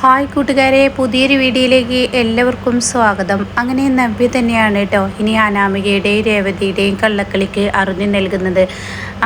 Hi കൂട്ടുകാരെ പുതിയൊരു വീഡിയോയിലേക്ക് എല്ലാവർക്കും സ്വാഗതം. അങ്ങനെ നവ്യ തന്നെയാണ് കേട്ടോ ഇനി അനാമികയുടെയും രേവതിയുടെയും കള്ളക്കളിക്ക് അറിഞ്ഞു നൽകുന്നത്.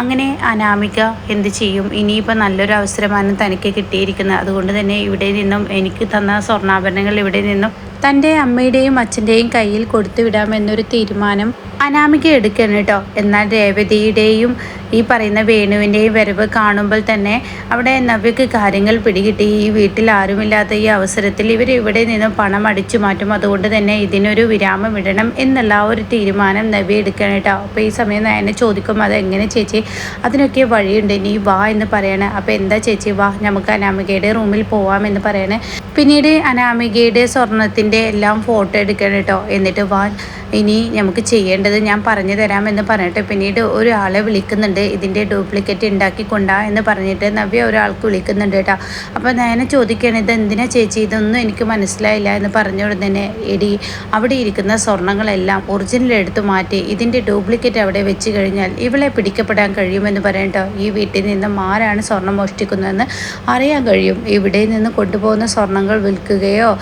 അങ്ങനെ അനാമിക എന്ത് ചെയ്യും? ഇനിയിപ്പോൾ നല്ലൊരു അവസരമാണ് തനിക്ക് കിട്ടിയിരിക്കുന്നത്. അതുകൊണ്ട് തന്നെ ഇവിടെ നിന്നും എനിക്ക് തന്ന സ്വർണാഭരണങ്ങൾ ഇവിടെ നിന്നും തന്റെ അമ്മയുടെയും അച്ഛന്റെയും കയ്യിൽ കൊടുത്തുവിടാമെന്നൊരു തീരുമാനം അനാമിക എടുക്കണം കേട്ടോ. എന്നാൽ രേവതിയുടെയും ഈ പറയുന്ന വേണുവിന്റെയും വരവ് കാണുമ്പോൾ തന്നെ അവിടെ നവ്യക്ക് കാര്യങ്ങൾ പിടികിട്ടി. ഈ വീട്ടിൽ ആരുമില്ലാത്ത ഈ അവസരത്തിൽ ഇവർ ഇവിടെ നിന്ന് പണം അടിച്ചു മാറ്റും. അതുകൊണ്ട് തന്നെ ഇതിനൊരു വിരാമം ഇടണം എന്നുള്ള ആ ഒരു തീരുമാനം നവ്യ എടുക്കണം കേട്ടോ. അപ്പോൾ ഈ സമയം എന്നെ ചോദിക്കും അത് എങ്ങനെ ചേച്ചി? അതിനൊക്കെ വഴിയുണ്ട്. നീ വാ എന്ന് പറയണേ. അപ്പോൾ എന്താ ചേച്ചി? വാ നമുക്ക് അനാമികയുടെ റൂമിൽ പോവാം എന്ന് പറയണേ. പിന്നീട് അനാമികയുടെ സ്വർണത്തിന്റെ എല്ലാം ഫോട്ടോ എടുക്കണം കേട്ടോ. എന്നിട്ട് വാൻ ഇനി നമുക്ക് ചെയ്യേണ്ടത് ഞാൻ പറഞ്ഞു തരാമെന്ന് പറഞ്ഞിട്ട് പിന്നീട് ഒരാളെ വിളിക്കുന്നുണ്ട്. ഇതിന്റെ ഡ്യൂപ്ലിക്കേറ്റ് ഉണ്ടാക്കി കൊണ്ടാ എന്ന് പറഞ്ഞിട്ട് നവ്യ ഒരാൾക്ക് വിളിക്കുന്നുണ്ട് കേട്ടോ. അപ്പോൾ ഞാൻ ചോദിക്കുകയാണ് ഇത് എന്തിനാ ചേച്ചി? ഇതൊന്നും എനിക്ക് മനസ്സിലായില്ല എന്ന് പറഞ്ഞോട് ഉടനെ എടി അവിടെ ഇരിക്കുന്ന സ്വർണങ്ങളെല്ലാം ഒറിജിനൽ എടുത്തു മാറ്റി ഇതിന്റെ ഡ്യൂപ്ലിക്കേറ്റ് അവിടെ വെച്ച് കഴിഞ്ഞാൽ ഇവളെ പിടിക്കപ്പെടാൻ കഴിയുമെന്ന് പറയട്ടോ ഈ വീട്ടിൽ നിന്ന് ആരാണ് സ്വർണം മോഷ്ടിക്കുന്നതെന്ന് അറിയാൻ കഴിയും. ഇവിടെ നിന്ന് കൊണ്ടുപോകുന്ന സ്വർണങ്ങൾ വിൽക്കുകയോ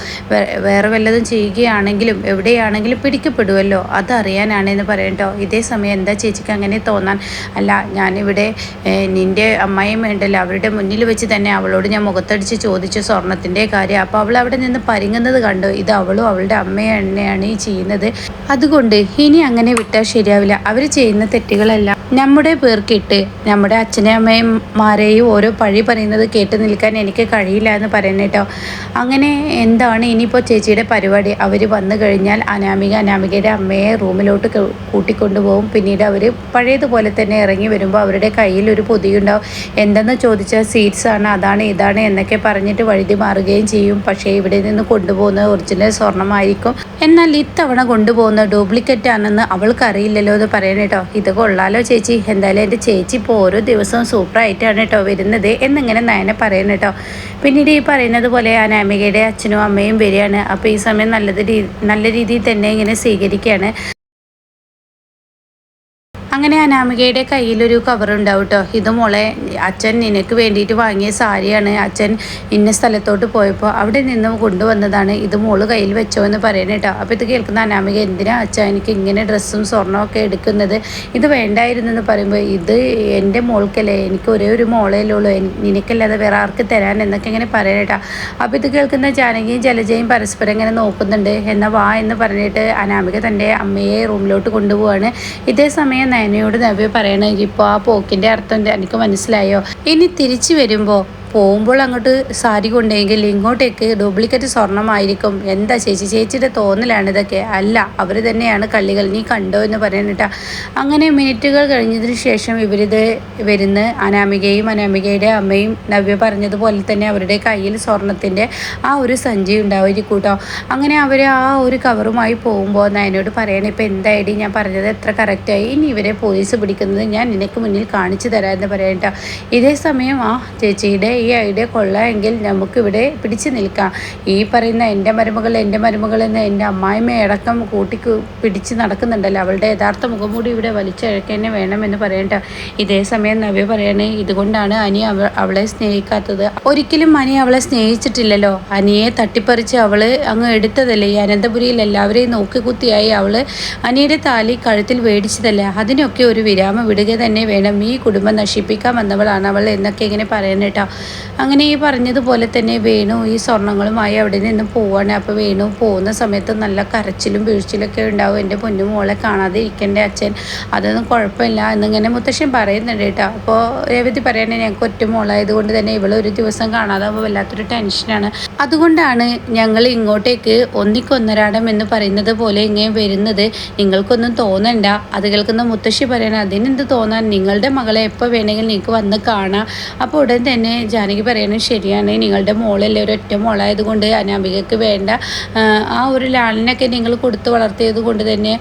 വേറെ വല്ലതും ചെയ്യുകയാണെങ്കിലും എവിടെയാണെങ്കിലും പിടിക്കപ്പെടുമല്ലോ അതറിയാനാണെന്ന് പറയട്ടോ ഇതേ സമയം എന്താ ചേച്ചിക്ക് അങ്ങനെ തോന്നാൻ? അല്ല ഞാനിവിടെ നിന്റെ അമ്മയും വേണ്ടല്ലോ അവരുടെ മുന്നിൽ വെച്ച് തന്നെ അവളോട് ഞാൻ മുഖത്തടിച്ച് ചോദിച്ചു സ്വർണത്തിന്റെ കാര്യം. അപ്പോൾ അവൾ അവിടെ നിന്ന് പരിങ്ങുന്നത് കണ്ടു. ഇത് അവളും അവളുടെ അമ്മയും എണ്ണയാണ് ഈ ചെയ്യുന്നത്. അതുകൊണ്ട് ഇനി അങ്ങനെ വിട്ടാൽ ശരിയാവില്ല. അവർ ചെയ്യുന്ന തെറ്റുകളെല്ലാം നമ്മുടെ പേർക്കിട്ട് നമ്മുടെ അച്ഛനെയും അമ്മയുമാരെയും ഓരോ പഴി പറയുന്നത് കേട്ട് നിൽക്കാൻ എനിക്ക് കഴിയില്ല എന്ന് പറയണേട്ടോ അങ്ങനെ എന്താണ് ഇനിയിപ്പോൾ ചേച്ചിയുടെ പരിപാടി അവർ വന്നു കഴിഞ്ഞാൽ അനാമിക അനാമികയുടെ അമ്മയെ റൂമിലോട്ട് കൂട്ടിക്കൊണ്ടുപോകും. പിന്നീട് അവർ പഴയതുപോലെ തന്നെ ഇറങ്ങി വരുമ്പോൾ അവരുടെ കയ്യിൽ ഒരു പൊതിയുണ്ടാവും. എന്തെന്ന് ചോദിച്ചാൽ സീറ്റ്സ് ആണ് അതാണ് ഇതാണ് എന്നൊക്കെ പറഞ്ഞിട്ട് വഴുതി മാറുകയും ചെയ്യും. പക്ഷേ ഇവിടെ നിന്ന് കൊണ്ടുപോകുന്നത് ഒറിജിനൽ സ്വർണമായിരിക്കും. എന്നാൽ ഇത്തവണ കൊണ്ടുപോകുന്ന ഡ്യൂപ്ലിക്കേറ്റ് ആണെന്ന് അവൾക്ക് അറിയില്ലല്ലോ എന്ന് പറയണം കേട്ടോ. ഇത് കൊള്ളാലോ ചേച്ചി. എന്തായാലും എന്റെ ചേച്ചി ഇപ്പോൾ ഓരോ ദിവസവും സൂപ്പറായിട്ടാണ് കേട്ടോ വരുന്നത് എന്നിങ്ങനെ നയനെ പറയണം കേട്ടോ. പിന്നീട് ഈ പറയുന്നത് പോലെ അനാമികയുടെ അച്ഛനും അമ്മയും വരികയാണ്. അപ്പോൾ ഈ സമയം നല്ലത് നല്ല രീതിയിൽ തന്നെ ഇങ്ങനെ സ്വീകരിക്കുകയാണ്. അങ്ങനെ അനാമികയുടെ കയ്യിലൊരു കവർ ഉണ്ടാവും കേട്ടോ ഇത് മോളെ അച്ഛൻ നിനക്ക് വേണ്ടിയിട്ട് വാങ്ങിയ സാരിയാണ്. അച്ഛൻ ഇന്ന സ്ഥലത്തോട്ട് പോയപ്പോൾ അവിടെ നിന്ന് കൊണ്ടുവന്നതാണ്. ഇത് മോൾ കയ്യിൽ വെച്ചോ എന്ന് പറയണേ കേട്ടോ അപ്പോൾ ഇത് കേൾക്കുന്ന അനാമിക എന്തിനാ അച്ഛൻ എനിക്ക് ഇങ്ങനെ ഡ്രസ്സും സ്വർണമൊക്കെ എടുക്കുന്നത്? ഇത് വേണ്ടായിരുന്നു എന്ന് പറയുമ്പോൾ ഇത് എന്റെ മോൾക്കല്ലേ. എനിക്ക് ഒരേ ഒരു മോളേലേ ഉള്ളൂ. നിനക്കല്ലാതെ വേറെ ആർക്ക് തരാൻ എന്നൊക്കെ ഇങ്ങനെ പറയണേട്ടാ അപ്പോൾ ഇത് കേൾക്കുന്ന ജാനകിയും ജലജയും പരസ്പരം ഇങ്ങനെ നോക്കുന്നുണ്ട്. എന്നാൽ വാ എന്ന് പറഞ്ഞിട്ട് അനാമിക തന്റെ അമ്മയെ റൂമിലോട്ട് കൊണ്ടുപോവാണ്. ഇതേ സമയം നയനയോട് നവ്യ പറയണെങ്കിൽ ഇപ്പോൾ ആ പോക്കിന്റെ അർത്ഥം എനിക്ക് മനസ്സിലായോ? ഇനി തിരിച്ചു വരുമ്പോൾ പോകുമ്പോൾ അങ്ങോട്ട് സാരി കൊണ്ടെങ്കിൽ ഇങ്ങോട്ടേക്ക് ഡ്യൂപ്ലിക്കേറ്റ് സ്വർണമായിരിക്കും. എന്താ ചേച്ചി? ചേച്ചിയുടെ തോന്നലാണ് ഇതൊക്കെ. അല്ല അവർ തന്നെയാണ് കള്ളികൾ. നീ കണ്ടോ എന്ന് പറയാനിട്ട അങ്ങനെ മിനിറ്റുകൾ കഴിഞ്ഞതിന് ശേഷം ഇവരിത് വരുന്ന അനാമികയും അനാമികയുടെ അമ്മയും നവ്യ പറഞ്ഞതുപോലെ തന്നെ അവരുടെ കയ്യിൽ സ്വർണത്തിന്റെ ആ ഒരു സഞ്ചി ഉണ്ടാവും കൂട്ടോ അങ്ങനെ അവർ ആ ഒരു കവറുമായി പോകുമ്പോൾ എന്നോട് പറയണം ഇപ്പം എന്തായിട്ട് ഞാൻ പറഞ്ഞത്? എത്ര കറക്റ്റായി ഇനി ഇവരെ പോലീസ് പിടിക്കുന്നത് ഞാൻ നിനക്ക് മുന്നിൽ കാണിച്ചു തരാമെന്ന് പറയാനിട്ടോ ഇതേ സമയം ആ ചേച്ചിയുടെ ഈ ഐഡിയ കൊള്ളാമെങ്കിൽ നമുക്കിവിടെ പിടിച്ചു നിൽക്കാം. ഈ പറയുന്ന എന്റെ മരുമകൾ എന്റെ മരുമകൾ എന്ന് എന്റെ അമ്മായിമ്മയടക്കം കൂട്ടി പിടിച്ച് നടക്കുന്നുണ്ടല്ലോ. അവളുടെ യഥാർത്ഥ മുഖം കൂടി ഇവിടെ വലിച്ചഴക്കന്നെ വേണമെന്ന് പറയണ്ട. ഇതേ സമയം നവ്യ പറയണേ ഇതുകൊണ്ടാണ് അനി അവ അവളെ സ്നേഹിക്കാത്തത്. ഒരിക്കലും അനി അവളെ സ്നേഹിച്ചിട്ടില്ലല്ലോ. അനിയെ തട്ടിപ്പറിച്ച് അവൾ അങ്ങ് എടുത്തതല്ലേ. ഈ അനന്തപുരിയിൽ എല്ലാവരെയും നോക്കിക്കുത്തിയായി അവൾ അനിയുടെ താലി കഴുത്തിൽ മേടിച്ചതല്ലേ അതിനൊക്കെ ഒരു വിരാമം വിടുക തന്നെ വേണം. ഈ കുടുംബം നശിപ്പിക്കാൻ വന്നവളാണ് അവൾ എന്നൊക്കെ ഇങ്ങനെ പറയുന്നേട്ടോ അങ്ങനെ ഈ പറഞ്ഞതുപോലെ തന്നെ വേണു ഈ സ്വർണങ്ങളുമായി അവിടെ നിന്ന് പോവാണ്. അപ്പോൾ വേണു പോകുന്ന സമയത്ത് നല്ല കരച്ചിലും വീഴ്ചയിലൊക്കെ ഉണ്ടാവും. എന്റെ പൊന്നു മോളെ കാണാതെ ഇരിക്കേണ്ട അച്ഛൻ. അതൊന്നും കുഴപ്പമില്ല എന്നിങ്ങനെ മുത്തശ്ശൻ പറയുന്നുണ്ട് കേട്ടോ. അപ്പോൾ രേവതി പറയണേ ഞങ്ങൾക്ക് ഒറ്റ മോളായതുകൊണ്ട് തന്നെ ഇവളൊരു ദിവസം കാണാതാകുമ്പോൾ വല്ലാത്തൊരു ടെൻഷനാണ്. അതുകൊണ്ടാണ് ഞങ്ങൾ ഇങ്ങോട്ടേക്ക് ഒന്നിക്കൊന്നരാടം എന്ന് പറയുന്നത് പോലെ ഇങ്ങനെ വരുന്നത്. നിങ്ങൾക്കൊന്നും തോന്നണ്ട. അത് കേൾക്കുന്ന മുത്തശ്ശി പറയണ അതിനെന്ത് തോന്നാൻ? നിങ്ങളുടെ മകളെ എപ്പോൾ വേണമെങ്കിൽ നിങ്ങൾക്ക് വന്ന് കാണാം. അപ്പോൾ ഉടൻ തന്നെ ജാനകി പറയുന്നത് ശരിയാണ്. നിങ്ങളുടെ മോളല്ലേ? ഒരൊറ്റ മോളായതുകൊണ്ട് അനാമികക്ക് വേണ്ട. ആ ഒരു ലാളിനൊക്കെ നിങ്ങൾ കൊടുത്ത് വളർത്തിയത് കൊണ്ട് തന്നെ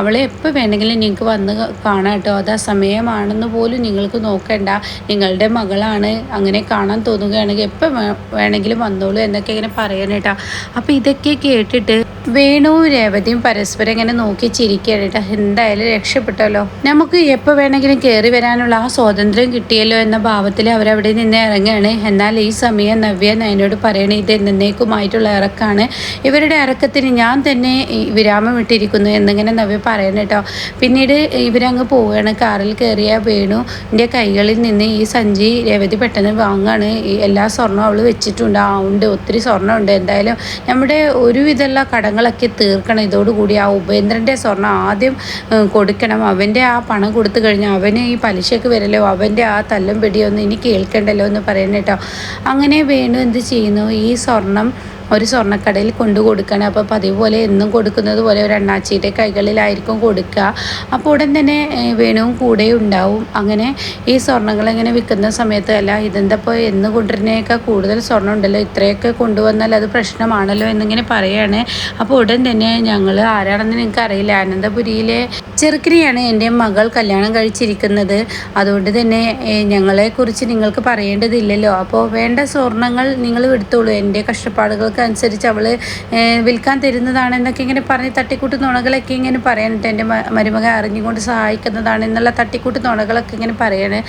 അവളെ എപ്പോൾ വേണമെങ്കിലും നിങ്ങൾക്ക് വന്ന് കാണാം കേട്ടോ. അത് സമയമാണെന്ന് പോലും നിങ്ങൾക്ക് നോക്കണ്ട. നിങ്ങളുടെ മകളാണ് അങ്ങനെ കാണാൻ തോന്നുകയാണെങ്കിൽ എപ്പോൾ വേണമെങ്കിലും വന്നോളൂ എന്നൊക്കെ ഇങ്ങനെ പറയാൻ കേട്ടോ. അപ്പോൾ ഇതൊക്കെ കേട്ടിട്ട് വേണുവും രേവതിയും പരസ്പരം ഇങ്ങനെ നോക്കി ചിരിക്കുകയാണ് കേട്ടോ. എന്തായാലും രക്ഷപ്പെട്ടല്ലോ. നമുക്ക് എപ്പോൾ വേണമെങ്കിലും കയറി വരാനുള്ള ആ സ്വാതന്ത്ര്യം കിട്ടിയല്ലോ എന്ന ഭാവത്തിൽ അവരവിടെ നിന്ന് ഇറങ്ങുകയാണ്. എന്നാൽ ഈ സമയം നവ്യ നയനോട് പറയണേ ഇത് എന്നേക്കുമായിട്ടുള്ള ഇറക്കാണ്. ഇവരുടെ ഇറക്കത്തിന് ഞാൻ തന്നെ വിരാമം ഇട്ടിരിക്കുന്നു എന്നിങ്ങനെ നവ്യ പറയണം കേട്ടോ. പിന്നീട് ഇവരങ്ങ് പോവുകയാണ്. കാറിൽ കയറിയ വേണു എന്റെ കൈകളിൽ നിന്ന് ഈ സഞ്ചി രേവതി പെട്ടെന്ന് വാങ്ങാണ്. എല്ലാ സ്വർണവും അവൾ വെച്ചിട്ടുണ്ട്. ആ ഉണ്ട് ഒത്തിരി സ്വർണമുണ്ട് എന്തായാലും നമ്മുടെ ഒരുവിധമുള്ള കടങ്ങൾ കടങ്ങളൊക്കെ തീർക്കണം. ഇതോടുകൂടി ആ ഉപേന്ദ്രന്റെ സ്വർണം ആദ്യം കൊടുക്കണം. അവന്റെ ആ പണം കൊടുത്തു കഴിഞ്ഞാൽ അവന് ഈ പലിശക്ക് വരല്ലോ? അവന്റെ ആ തല്ലും പിടിയൊന്നും ഇനി കേൾക്കണ്ടല്ലോ എന്ന് പറയുന്നത് അങ്ങനെ വേണു എന്ത് ചെയ്യുന്നു? ഈ സ്വർണം ഒരു സ്വർണക്കടയിൽ കൊണ്ടു കൊടുക്കണം അപ്പോൾ പതിവ് പോലെ എന്നും കൊടുക്കുന്നത് പോലെ ഒരു അണ്ണാച്ചിയുടെ കൈകളിലായിരിക്കും കൊടുക്കുക. അപ്പോൾ ഉടൻ തന്നെ വേണുവും കൂടെ ഉണ്ടാവും. അങ്ങനെ ഈ സ്വർണങ്ങൾ ഇങ്ങനെ വിൽക്കുന്ന സമയത്ത് അല്ല ഇതെന്തപ്പോൾ എന്ന് കൊണ്ടുവരുന്നേക്കാൾ കൂടുതൽ സ്വർണം ഉണ്ടല്ലോ ഇത്രയൊക്കെ കൊണ്ടുവന്നാൽ അത് പ്രശ്നമാണല്ലോ എന്നിങ്ങനെ പറയുകയാണ് അപ്പോൾ ഉടൻ തന്നെ ഞങ്ങൾ ആരാണെന്ന് നിങ്ങൾക്ക് അറിയില്ല. അനന്തപുരിയിലെ ചെറുക്കിനെയാണ് എന്റെ മകൾ കല്യാണം കഴിച്ചിരിക്കുന്നത്. അതുകൊണ്ട് തന്നെ ഞങ്ങളെക്കുറിച്ച് നിങ്ങൾക്ക് പറയേണ്ടതില്ലല്ലോ. അപ്പോൾ വേണ്ട സ്വർണങ്ങൾ നിങ്ങൾ എടുത്തോളൂ. എന്റെ കഷ്ടപ്പാടുകൾക്ക് അനുസരിച്ച് അവൾ വിൽക്കാൻ തരുന്നതാണ് എന്നൊക്കെ ഇങ്ങനെ പറഞ്ഞ് തട്ടിക്കൂട്ട് നുണകളൊക്കെ ഇങ്ങനെ പറയാനിട്ട് എന്റെ മരുമക അറിഞ്ഞുകൊണ്ട് സഹായിക്കുന്നതാണ് എന്നുള്ള തട്ടിക്കൂട്ട് നുണകളൊക്കെ ഇങ്ങനെ പറയണേ.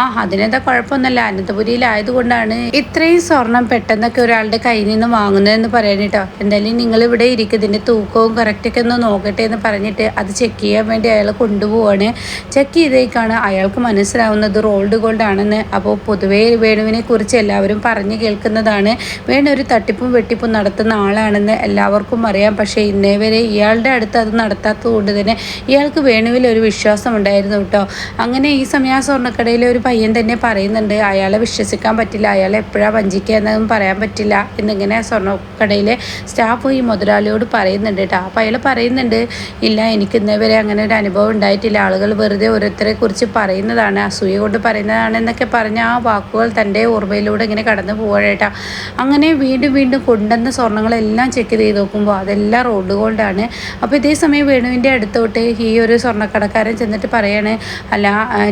ആ അതിനെന്താ കുഴപ്പമൊന്നുമല്ല. അനന്തപുരിയിലായതുകൊണ്ടാണ് ഇത്രയും സ്വർണം പെട്ടെന്നൊക്കെ ഒരാളുടെ കയ്യിൽ നിന്ന് വാങ്ങുന്നതെന്ന് പറയാനിട്ടോ എന്തായാലും നിങ്ങൾ ഇവിടെ ഇരിക്കും ഇതിന്റെ തൂക്കവും കറക്റ്റൊക്കെ ഒന്ന് നോക്കട്ടെ എന്ന് പറഞ്ഞിട്ട് അത് ചെക്ക് ചെയ്യാൻ വേണ്ടി അയാൾ കൊണ്ടുപോവാണ്. ചെക്ക് ചെയ്തേക്കാണ്. അയാൾക്ക് മനസ്സിലാവുന്നത് റോൾഡ് ഗോൾഡ് ആണെന്ന്. അപ്പോൾ പൊതുവേ വേണുവിനെ കുറിച്ച് എല്ലാവരും പറഞ്ഞു കേൾക്കുന്നതാണ്. വേണു ഒരു തട്ടിപ്പും വെട്ടിപ്പും തട്ടിപ്പ് നടത്തുന്ന ആളാണെന്ന് എല്ലാവർക്കും അറിയാം. പക്ഷേ ഇന്നേ വരെ ഇയാളുടെ അടുത്ത് അത് നടത്താത്തത് കൊണ്ട് തന്നെ ഇയാൾക്ക് വേണുവിൽ ഒരു വിശ്വാസം ഉണ്ടായിരുന്നു കേട്ടോ. അങ്ങനെ ഈ സമയം ആ ഒരു പയ്യൻ തന്നെ പറയുന്നുണ്ട് അയാളെ വിശ്വസിക്കാൻ പറ്റില്ല അയാളെ എപ്പോഴാണ് വഞ്ചിക്കുക എന്നതും പറയാൻ പറ്റില്ല എന്നിങ്ങനെ സ്വർണക്കടയിലെ സ്റ്റാഫ് ഈ മുതലാളിയോട് പറയുന്നുണ്ട് കേട്ടോ. അപ്പോൾ അയാൾ പറയുന്നുണ്ട് ഇല്ല എനിക്ക് ഇന്നേ വരെ അങ്ങനെ ഒരു അനുഭവം ഉണ്ടായിട്ടില്ല. ആളുകൾ വെറുതെ ഓരോരുത്തരെ കുറിച്ച് പറയുന്നതാണ് അസൂയ കൊണ്ട് പറയുന്നതാണ് എന്നൊക്കെ പറഞ്ഞ ആ വാക്കുകൾ തന്റെ ഓർമ്മയിലൂടെ ഇങ്ങനെ കടന്നു പോകണേട്ടാ അങ്ങനെ വീണ്ടും വീണ്ടും കൊണ്ട് കൊണ്ടുവന്ന സ്വർണങ്ങളെല്ലാം ചെക്ക് ചെയ്ത് നോക്കുമ്പോൾ അതെല്ലാം റോഡ് ഗോൾഡാണ് അപ്പോൾ ഇതേ സമയം വേണുവിന്റെ അടുത്തോട്ട് ഈ ഒരു സ്വർണക്കടക്കാരൻ ചെന്നിട്ട് പറയാണ് അല്ല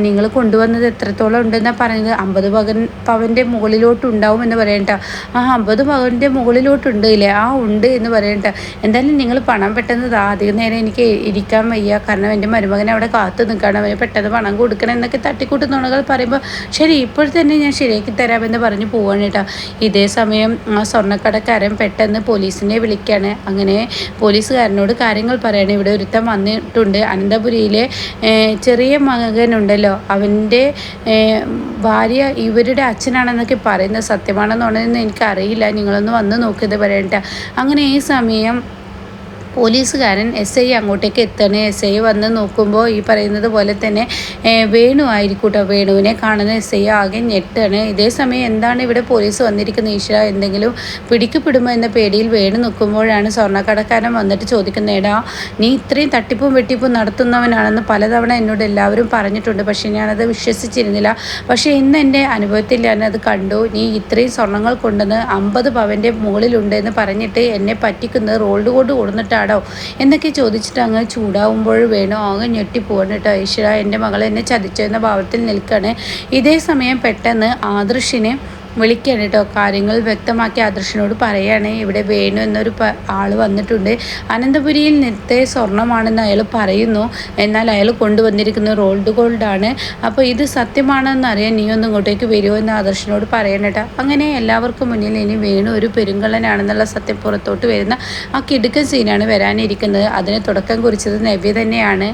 നിങ്ങൾ കൊണ്ടുവന്നത് എത്രത്തോളം ഉണ്ടെന്നാണ് പറഞ്ഞത് അമ്പത് പകൻ പവന്റെ മുകളിലോട്ട് ഉണ്ടാവും എന്ന് പറയണ്ട ആ അമ്പത് പവന്റെ മുകളിലോട്ടുണ്ട് ഇല്ലേ? ആ ഉണ്ട് എന്ന് പറയണ്ട എന്തായാലും നിങ്ങൾ പണം പെട്ടെന്ന് അധികം നേരം എനിക്ക് ഇരിക്കാൻ വയ്യ. കാരണം എന്റെ മരുമകൻ അവിടെ കാത്തു നിൽക്കണം അവന് പെട്ടെന്ന് പണം കൊടുക്കണം എന്നൊക്കെ തട്ടിക്കൂട്ട് നുണകൾ പറയുമ്പോൾ ശരി ഇപ്പോൾ തന്നെ ഞാൻ ശരിയാക്കി തരാമെന്ന് പറഞ്ഞ് പോവാണ് കേട്ടോ ഇതേ സമയം ആ സ്വർണക്കടക്കാരൻ പകരം പെട്ടെന്ന് പോലീസിനെ വിളിക്കുകയാണ് അങ്ങനെ പോലീസുകാരനോട് കാര്യങ്ങൾ പറയണം. ഇവിടെ ഒരുത്തം വന്നിട്ടുണ്ട്. അനന്തപുരിയിലെ ചെറിയ മകനുണ്ടല്ലോ. അവന്റെ ഭാര്യ ഇവരുടെ അച്ഛനാണെന്നൊക്കെ പറയുന്നത് സത്യമാണെന്നുണ്ടെന്ന് എനിക്കറിയില്ല. നിങ്ങളൊന്ന് വന്ന് നോക്കിയത് പറയട്ടെ. അങ്ങനെ ഈ സമയം പോലീസുകാരൻ എസ് ഐ അങ്ങോട്ടേക്ക് എത്തണേ. എസ് ഐ വന്ന് നോക്കുമ്പോൾ ഈ പറയുന്നത് പോലെ തന്നെ വേണു ആയിരിക്കൂട്ടോ. വേണുവിനെ കാണുന്ന എസ് ഐ ആകെ ഞെട്ടാണ്. ഇതേ സമയം എന്താണ് ഇവിടെ പോലീസ് വന്നിരിക്കുന്ന ഈശ്വര? എന്തെങ്കിലും പിടിക്കപ്പെടുമോ എന്ന പേടിയിൽ വേണു നിൽക്കുമ്പോഴാണ് സ്വർണക്കടക്കാരൻ വന്നിട്ട് ചോദിക്കുന്നത് എടാ നീ ഇത്രയും തട്ടിപ്പും വെട്ടിപ്പും നടത്തുന്നവനാണെന്ന് പലതവണ എന്നോട് എല്ലാവരും പറഞ്ഞിട്ടുണ്ട്. പക്ഷേ ഞാനത് വിശ്വസിച്ചിരുന്നില്ല. പക്ഷേ ഇന്ന് എന്റെ അനുഭവത്തിൽ ഞാനത് കണ്ടു. നീ ഇത്രയും സ്വർണങ്ങൾ കൊണ്ടുവന്ന് അമ്പത് പവന്റെ മുകളിലുണ്ടെന്ന് പറഞ്ഞിട്ട് എന്നെ പറ്റിക്കുന്നത് റോൾഡ് കൊണ്ട് കൊടുന്നിട്ടാണ് പാടോ? എന്നൊക്കെ ചോദിച്ചിട്ട് അങ്ങ് ചൂടാവുമ്പോൾ വേണോ? അങ്ങ് ഞെട്ടിപ്പോകണം കേട്ടോ. ഈശ്വര എന്റെ മകൾ എന്നെ ചതിച്ചു എന്ന ഭാവത്തിൽ നിൽക്കുകയാണ് ഇതേ സമയം പെട്ടെന്ന് ആദർശിനെ വിളിക്കുകയാണ് കേട്ടോ. കാര്യങ്ങൾ വ്യക്തമാക്കി ആദർശനോട് പറയുകയാണ്. ഇവിടെ വേണു എന്നൊരു ആൾ വന്നിട്ടുണ്ട്. അനന്തപുരിയിൽ നിത്തെ സ്വർണമാണെന്ന് അയാൾ പറയുന്നു. എന്നാൽ അയാൾ കൊണ്ടുവന്നിരിക്കുന്ന റോൾഡ് ഗോൾഡാണ്. അപ്പോൾ ഇത് സത്യമാണെന്ന് അറിയാൻ നീ ഒന്ന് ഇങ്ങോട്ടേക്ക് വരുമോ എന്ന് ആദർശനോട് പറയണേട്ടാ അങ്ങനെ എല്ലാവർക്കും മുന്നിൽ ഇനി വേണു ഒരു പെരുങ്കള്ളനാണെന്നുള്ള സത്യം പുറത്തോട്ട് വരുന്ന ആ കിടുക്കൻ സീനാണ് വരാനിരിക്കുന്നത്. അതിന് തുടക്കം കുറിച്ചത് നവ്യ തന്നെയാണ്.